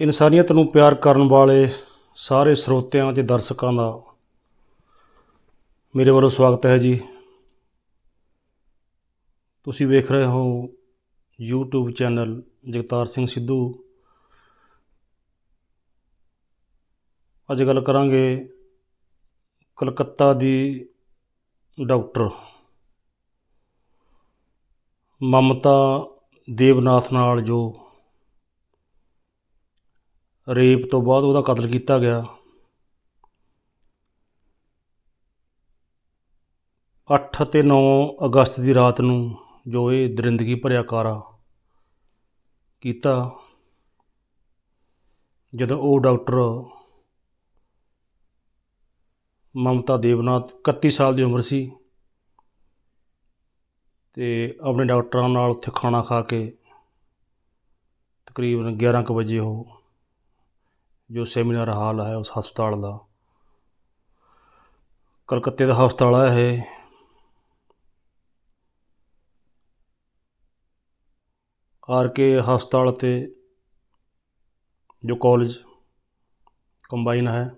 ਇਨਸਾਨੀਅਤ ਨੂੰ ਪਿਆਰ ਕਰਨ ਵਾਲੇ ਸਾਰੇ ਸਰੋਤਿਆਂ ਅਤੇ ਦਰਸ਼ਕਾਂ ਦਾ ਮੇਰੇ ਵੱਲੋਂ ਸਵਾਗਤ ਹੈ ਜੀ। ਤੁਸੀਂ ਵੇਖ ਰਹੇ ਹੋ YouTube ਚੈਨਲ ਜਗਤਾਰ ਸਿੰਘ ਸਿੱਧੂ। ਅੱਜ ਗੱਲ ਕਰਾਂਗੇ ਕਲਕੱਤਾ ਦੀ ਡਾਕਟਰ ਮਮਤਾ ਦੇਵਨਾਥ ਨਾਲ ਜੋ ਰੇਪ ਤੋਂ ਬਾਅਦ ਉਹਦਾ ਕਤਲ ਕੀਤਾ ਗਿਆ। ਅੱਠ ਅਤੇ 9 ਅਗਸਤ ਦੀ ਰਾਤ ਨੂੰ ਜੋ ਇਹ ਦਰਿੰਦਗੀ ਭਰਿਆ ਕਾਰਾ ਕੀਤਾ, ਜਦੋਂ ਉਹ ਡਾਕਟਰ ਮਮਤਾ ਦੇਵਨਾਥ 31 ਸਾਲ ਦੀ ਉਮਰ ਸੀ ਤੇ ਆਪਣੇ ਡਾਕਟਰਾਂ ਨਾਲ ਉੱਥੇ ਖਾਣਾ ਖਾ ਕੇ ਤਕਰੀਬਨ 11 ਕੁ ਵਜੇ ਉਹ ਜੋ ਸੈਮੀਨਾਰ ਹਾਲ ਹੈ ਉਸ ਹਸਪਤਾਲ ਦਾ। ਕਲਕੱਤੇ ਦਾ ਹਸਪਤਾਲ ਹੈ ਇਹ। ਆਰ ਕੇ ਹਸਪਤਾਲ ਅਤੇ ਜੋ ਕਾਲਜ ਕੰਬਾਈਨ ਹੈ,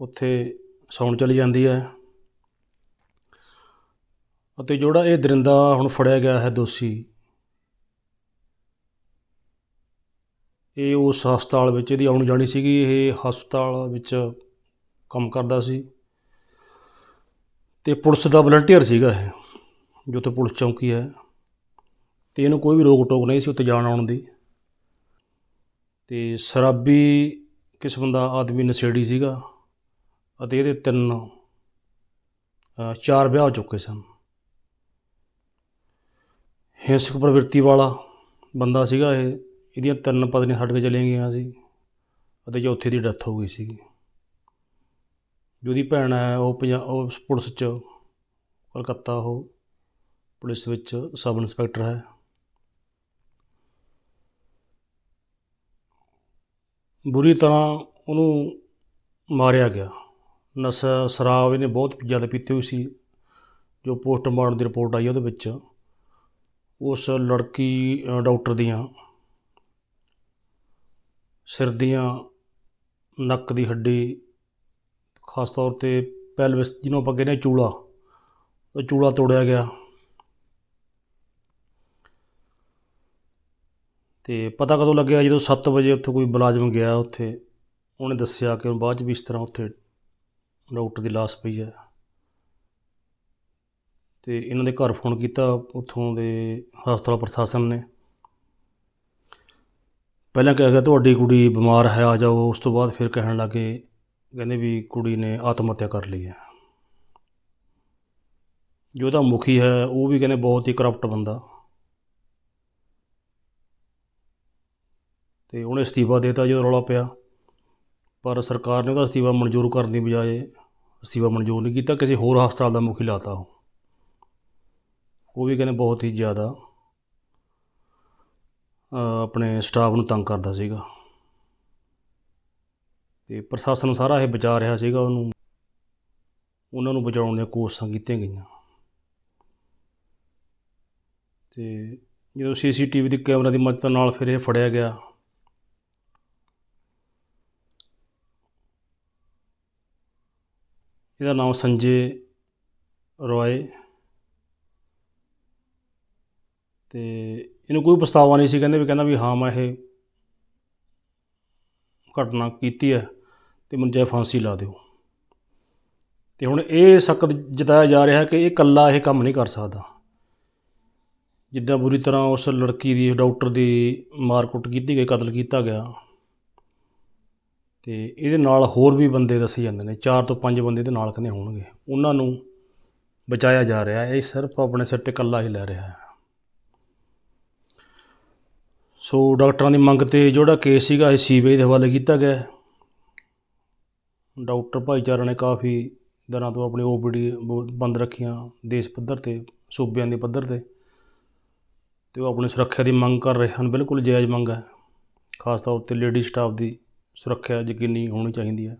ਉੱਥੇ ਸੌਣ ਚਲੀ ਜਾਂਦੀ ਹੈ। ਅਤੇ ਜਿਹੜਾ ਇਹ ਦਰਿੰਦਾ ਹੁਣ ਫੜਿਆ ਗਿਆ ਹੈ ਦੋਸ਼ੀ ਇਹ ਉਸ ਹਸਪਤਾਲ ਵਿੱਚ ਇਹਦੀ ਆਉਣ ਜਾਣੀ ਸੀਗੀ, ਇਹ ਹਸਪਤਾਲ ਵਿੱਚ ਕੰਮ ਕਰਦਾ ਸੀ। ਤੇ ਪੁਲਿਸ ਦਾ ਵਲੰਟੀਅਰ ਸੀਗਾ ਇਹ, ਜੋ ਉੱਥੇ ਪੁਲਿਸ ਚੌਂਕੀ ਹੈ। ਤੇ ਇਹਨੂੰ ਕੋਈ ਵੀ ਰੋਕ ਟੋਕ ਨਹੀਂ ਸੀ ਉੱਥੇ ਜਾਣ ਆਉਣ ਦੀ। ਤੇ ਸ਼ਰਾਬੀ ਕਿਸਮ ਦਾ ਆਦਮੀ ਨਸ਼ੇੜੀ ਸੀਗਾ ਅਤੇ ਇਹਦੇ ਤਿੰਨ ਚਾਰ ਵਿਆਹ ਹੋ ਚੁੱਕੇ ਸਨ। ਹਿੰਸਕ ਪ੍ਰਵਿਰਤੀ ਵਾਲਾ ਬੰਦਾ ਸੀਗਾ ਇਹ। ਇਹਦੀਆਂ ਤਿੰਨ ਪਤਨੀਆਂ ਛੱਡ ਕੇ ਚਲੀਆਂ ਗਈਆਂ ਸੀ ਅਤੇ ਚੌਥੀ ਦੀ ਡੈਥ ਹੋ ਗਈ ਸੀਗੀ ਜੋ ਉਹਦੀ ਭੈਣ ਹੈ ਉਹ ਪੰਜਾ, ਉਹ ਪੁਲਿਸ 'ਚ, ਕਲਕੱਤਾ, ਉਹ ਪੁਲਿਸ ਵਿੱਚ ਸਬ ਇੰਸਪੈਕਟਰ ਹੈ। ਬੁਰੀ ਤਰ੍ਹਾਂ ਉਹਨੂੰ ਮਾਰਿਆ ਗਿਆ। ਨਸ਼ਾ ਸ਼ਰਾਬ ਇਹਨੇ ਬਹੁਤ ਜ਼ਿਆਦਾ ਪੀਤੀ ਹੋਈ ਸੀ। ਜੋ ਪੋਸਟਮਾਰਟਮ ਦੀ ਰਿਪੋਰਟ ਆਈ ਉਹਦੇ ਵਿੱਚ, ਉਸ ਲੜਕੀ ਡਾਕਟਰ ਦੀਆਂ ਸਿਰ ਦੀਆਂ ਨੱਕ ਦੀ ਹੱਡੀ, ਖਾਸ ਤੌਰ 'ਤੇ ਪੈਲਵਿਸ ਜਿਹਨੂੰ ਆਪਾਂ ਕਹਿੰਦੇ ਹਾਂ ਚੂਲਾ, ਉਹ ਚੂਲਾ ਤੋੜਿਆ ਗਿਆ। ਤੇ ਪਤਾ ਕਦੋਂ ਲੱਗਿਆ ਜਦੋਂ 7 ਵਜੇ ਉੱਥੇ ਕੋਈ ਮੁਲਾਜ਼ਮ ਗਿਆ ਉੱਥੇ? ਉਹਨੇ ਦੱਸਿਆ ਕਿ ਬਾਅਦ 'ਚ ਵੀ ਇਸ ਤਰ੍ਹਾਂ ਉੱਥੇ ਡਾਕਟਰ ਦੀ ਲਾਸ਼ ਪਈ ਹੈ। ਤੇ ਇਹਨਾਂ ਦੇ ਘਰ ਫੋਨ ਕੀਤਾ ਉੱਥੋਂ ਦੇ ਹਸਪਤਾਲ ਪ੍ਰਸ਼ਾਸਨ ਨੇ। ਪਹਿਲਾਂ ਕਿਹਾ ਗਿਆ ਤੁਹਾਡੀ ਕੁੜੀ ਬਿਮਾਰ ਹੈ, ਆ ਜਾਓ। ਉਸ ਤੋਂ ਬਾਅਦ ਫਿਰ ਕਹਿਣ ਲੱਗੇ, ਕਹਿੰਦੇ ਵੀ ਕੁੜੀ ਨੇ ਆਤਮ ਹੱਤਿਆ ਕਰ ਲਈ ਹੈ। ਜੋ ਉਹਦਾ ਮੁਖੀ ਹੈ, ਉਹ ਵੀ ਕਹਿੰਦੇ ਬਹੁਤ ਹੀ ਕਰਪਟ ਬੰਦਾ। ਤੇ ਉਹਨੇ ਅਸਤੀਫਾ ਦੇਤਾ ਜਦੋਂ ਰੌਲਾ ਪਿਆ। ਪਰ ਸਰਕਾਰ ਨੇ ਉਹਦਾ ਅਸਤੀਫਾ ਮਨਜ਼ੂਰ ਕਰਨ ਦੀ ਬਜਾਏ ਅਸਤੀਫਾ ਮਨਜ਼ੂਰ ਨਹੀਂ ਕੀਤਾ। ਕਿਸੇ ਹੋਰ ਹਸਪਤਾਲ ਦਾ ਮੁਖੀ ਲਾਤਾ ਉਹ। ਉਹ ਵੀ ਕਹਿੰਦੇ ਬਹੁਤ ਹੀ ਜ਼ਿਆਦਾ ਆਪਣੇ ਸਟਾਫ ਨੂੰ ਤੰਗ ਕਰਦਾ ਸੀਗਾ। ਤੇ ਪ੍ਰਸ਼ਾਸਨ ਸਾਰਾ ਇਹ ਬਚਾ ਰਿਹਾ ਸੀਗਾ, ਉਹਨੂੰ ਉਹਨਾਂ ਨੂੰ ਬਚਾਉਣ ਦੀਆਂ ਕੋਸ਼ਿਸ਼ਾਂ ਕੀਤੀਆਂ ਗਈਆਂ। ਤੇ ਜਦੋਂ ਸੀਸੀਟੀਵੀ ਦੇ ਕੈਮਰਾ ਦੀ ਮਦਦ ਨਾਲ ਫਿਰ ਇਹ ਫੜਿਆ ਗਿਆ। ਇਹਦਾ ਨਾਮ ਸੰਜੇ ਰੋਏ। ਤੇ ਇਹਨੂੰ ਕੋਈ ਪਛਤਾਵਾ ਨਹੀਂ ਸੀ, ਕਹਿੰਦੇ ਵੀ ਕਹਿੰਦਾ ਵੀ ਹਾਂ, ਮੈਂ ਇਹ ਘਟਨਾ ਕੀਤੀ ਹੈ ਤੇ ਮੈਨੂੰ ਚਾਹੇ ਫਾਂਸੀ ਲਾ ਦਿਓ। ਤੇ ਹੁਣ ਇਹ ਸ਼ੱਕ ਜਤਾਇਆ ਜਾ ਰਿਹਾ ਕਿ ਇਹ ਇਕੱਲਾ ਇਹ ਕੰਮ ਨਹੀਂ ਕਰ ਸਕਦਾ। ਜਿੱਦਾਂ ਬੁਰੀ ਤਰ੍ਹਾਂ ਉਸ ਲੜਕੀ ਦੀ, ਡਾਕਟਰ ਦੀ ਮਾਰਕੁੱਟ ਕੀਤੀ ਗਈ, ਕਤਲ ਕੀਤਾ ਗਿਆ। ਤੇ ਇਹਦੇ ਨਾਲ ਹੋਰ ਵੀ ਬੰਦੇ ਦੱਸੇ ਜਾਂਦੇ ਨੇ, ਚਾਰ ਤੋਂ ਪੰਜ ਬੰਦੇ ਇਹਦੇ ਨਾਲ ਕਹਿੰਦੇ ਹੋਣਗੇ। ਉਹਨਾਂ ਨੂੰ ਬਚਾਇਆ ਜਾ ਰਿਹਾ, ਇਹ ਸਿਰਫ ਆਪਣੇ ਸਿਰ ਤੇ ਇਕੱਲਾ ਹੀ ਲੈ ਰਿਹਾ ਹੈ। ਸੋ ਡਾਕਟਰਾਂ ਦੀ ਮੰਗ ਤੇ ਜਿਹੜਾ ਕੇਸ ਸੀਗਾ ਇਹ ਸੀਬੀਆਈ ਦੇ ਹਵਾਲੇ ਕੀਤਾ ਗਿਆ ਡਾਕਟਰ ਭਾਈਚਾਰਾ ਨੇ ਕਾਫੀ ਦਿਨਾਂ ਤੋਂ ਆਪਣੀ ਓਪੀਡੀ ਬੰਦ ਰੱਖੀਆਂ ਦੇਸ਼ ਪੱਧਰ ਤੇ, ਸੂਬਿਆਂ ਦੇ ਪੱਧਰ ਤੇ। ਤੇ ਉਹ ਆਪਣੀ ਸੁਰੱਖਿਆ ਦੀ ਮੰਗ ਕਰ ਰਹੇ ਹਨ, ਬਿਲਕੁਲ ਜਾਇਜ਼ ਮੰਗ ਹੈ। ਖਾਸ ਤੌਰ ਤੇ ਲੇਡੀ ਸਟਾਫ ਦੀ ਸੁਰੱਖਿਆ ਯਕੀਨੀ ਹੋਣੀ ਚਾਹੀਦੀ ਹੈ।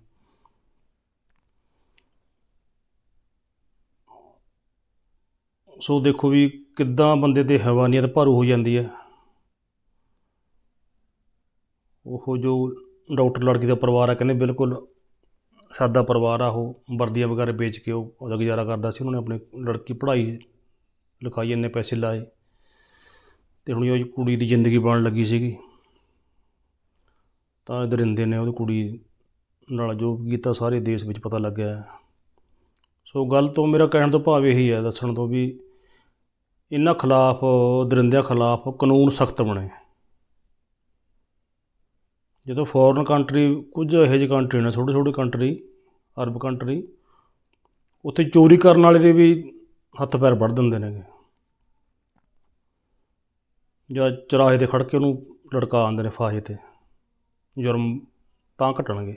ਸੋ ਦੇਖੋ ਵੀ ਕਿੱਦਾਂ ਬੰਦੇ ਤੇ ਹੈਵਾਨੀਅਤ ਭਾਰੂ ਹੋ ਜਾਂਦੀ ਹੈ। ਉਹ ਜੋ ਡਾਕਟਰ ਲੜਕੀ ਦਾ ਪਰਿਵਾਰ ਆ, ਕਹਿੰਦੇ ਬਿਲਕੁਲ ਸਾਦਾ ਪਰਿਵਾਰ ਆ, ਉਹ ਵਰਦੀਆਂ ਵਗੈਰਾ ਵੇਚ ਕੇ ਉਹ ਉਹਦਾ ਗੁਜ਼ਾਰਾ ਕਰਦਾ ਸੀ, ਉਹਨਾਂ ਨੇ ਆਪਣੀ ਲੜਕੀ ਪੜ੍ਹਾਈ ਲਿਖਾਈ, ਇੰਨੇ ਪੈਸੇ ਲਾਏ ਅਤੇ ਹੁਣ ਉਹ ਕੁੜੀ ਦੀ ਜ਼ਿੰਦਗੀ ਬਣਨ ਲੱਗੀ ਸੀਗੀ। ਤਾਂ ਦਰਿੰਦੇ ਨੇ ਉਹਦੀ ਕੁੜੀ ਨਾਲ, ਜੋ ਕੀਤਾ ਸਾਰੇ ਦੇਸ਼ ਵਿੱਚ ਪਤਾ ਲੱਗਿਆ ਸੋ ਗੱਲ ਤੋਂ ਮੇਰਾ ਕਹਿਣ ਤੋਂ ਭਾਵ ਇਹੀ ਹੈ ਦੱਸਣ ਤੋਂ ਵੀ ਇਹਨਾਂ ਖਿਲਾਫ, ਦਰਿੰਦਿਆਂ ਖਿਲਾਫ ਕਾਨੂੰਨ ਸਖਤ ਬਣੇ। ਜਦੋਂ ਫੋਰਨ ਕੰਟਰੀ ਕੁਝ ਇਹੋ ਜਿਹੇ ਕੰਟਰੀ ਨੇ, ਛੋਟੇ ਛੋਟੇ ਕੰਟਰੀ ਅਰਬ ਕੰਟਰੀ ਉੱਥੇ ਚੋਰੀ ਕਰਨ ਵਾਲੇ ਦੇ ਵੀ ਹੱਥ ਪੈਰ ਵੱਢ ਦਿੰਦੇ ਨੇਗੇ। ਜਾਂ ਚੁਰਾਹੇ 'ਤੇ ਖੜ੍ਹ ਕੇ ਉਹਨੂੰ ਲੜਕਾ ਦਿੰਦੇ ਨੇ ਫਾਹੇ 'ਤੇ, ਜੁਰਮ ਤਾਂ ਘਟਣਗੇ।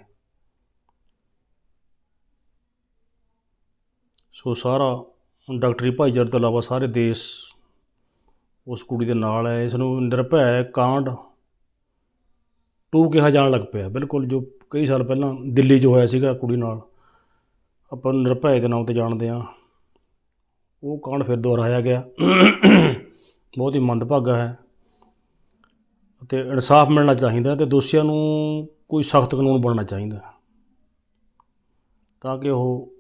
ਸੋ ਸਾਰਾ ਡਾਕਟਰੀ ਭਾਈਚਾਰੇ ਤੋਂ ਇਲਾਵਾ ਸਾਰੇ ਦੇਸ਼ ਉਸ ਕੁੜੀ ਦੇ ਨਾਲ ਹੈ ਇਸ ਨੂੰ ਨਿਰਭੈ ਕਾਂਡ ਟੂ ਕਿਹਾ ਜਾਣ ਲੱਗ ਪਿਆ। ਬਿਲਕੁਲ ਜੋ ਕਈ ਸਾਲ ਪਹਿਲਾਂ ਦਿੱਲੀ 'ਚ ਹੋਇਆ ਸੀਗਾ ਕੁੜੀ ਨਾਲ, ਆਪਾਂ ਨਿਰਭੈ ਦੇ ਨਾਮ ਤੇ ਜਾਣਦੇ ਹਾਂ। ਉਹ ਕਾਂਡ ਫਿਰ ਦੁਹਰਾਇਆ ਗਿਆ। ਬਹੁਤ ਹੀ ਮੰਦਭਾਗਾ ਹੈ। ਅਤੇ ਇਨਸਾਫ ਮਿਲਣਾ ਚਾਹੀਦਾ ਅਤੇ ਦੋਸ਼ੀਆਂ ਨੂੰ ਕੋਈ ਸਖਤ ਕਾਨੂੰਨ ਬਣਨਾ ਚਾਹੀਦਾ। ਤਾਂ ਕਿ ਉਹ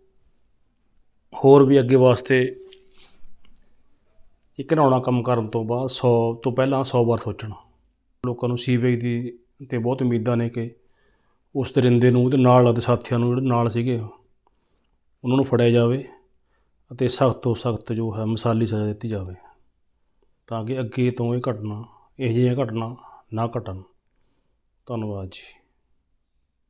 ਹੋਰ ਵੀ ਅੱਗੇ ਵਾਸਤੇ ਇੱਕ ਘਿਨਾਉਣਾ ਕੰਮ ਕਰਨ ਤੋਂ ਬਾਅਦ ਸੌ ਤੋਂ ਪਹਿਲਾਂ ਸੌ ਵਾਰ ਸੋਚਣ। ਲੋਕਾਂ ਨੂੰ ਸੀਬੀਆਈ ਦੀ ਅਤੇ ਬਹੁਤ ਉਮੀਦਾਂ ਨੇ ਕਿ ਉਸ ਦਰਿੰਦੇ ਨੂੰ ਉਹਦੇ ਨਾਲ ਅਤੇ ਸਾਥੀਆਂ ਨੂੰ ਜਿਹੜੇ ਨਾਲ ਸੀਗੇ, ਉਹਨਾਂ ਨੂੰ ਫੜਿਆ ਜਾਵੇ ਅਤੇ ਸਖਤ ਤੋਂ ਸਖਤ ਜੋ ਹੈ ਮਿਸਾਲੀ ਸਜ਼ਾ ਦਿੱਤੀ ਜਾਵੇ ਤਾਂ ਕਿ ਅੱਗੇ ਤੋਂ ਇਹ ਘਟਨਾ, ਇਹੋ ਜਿਹੀਆਂ ਘਟਨਾ ਨਾ ਘਟਣ। ਧੰਨਵਾਦ ਜੀ।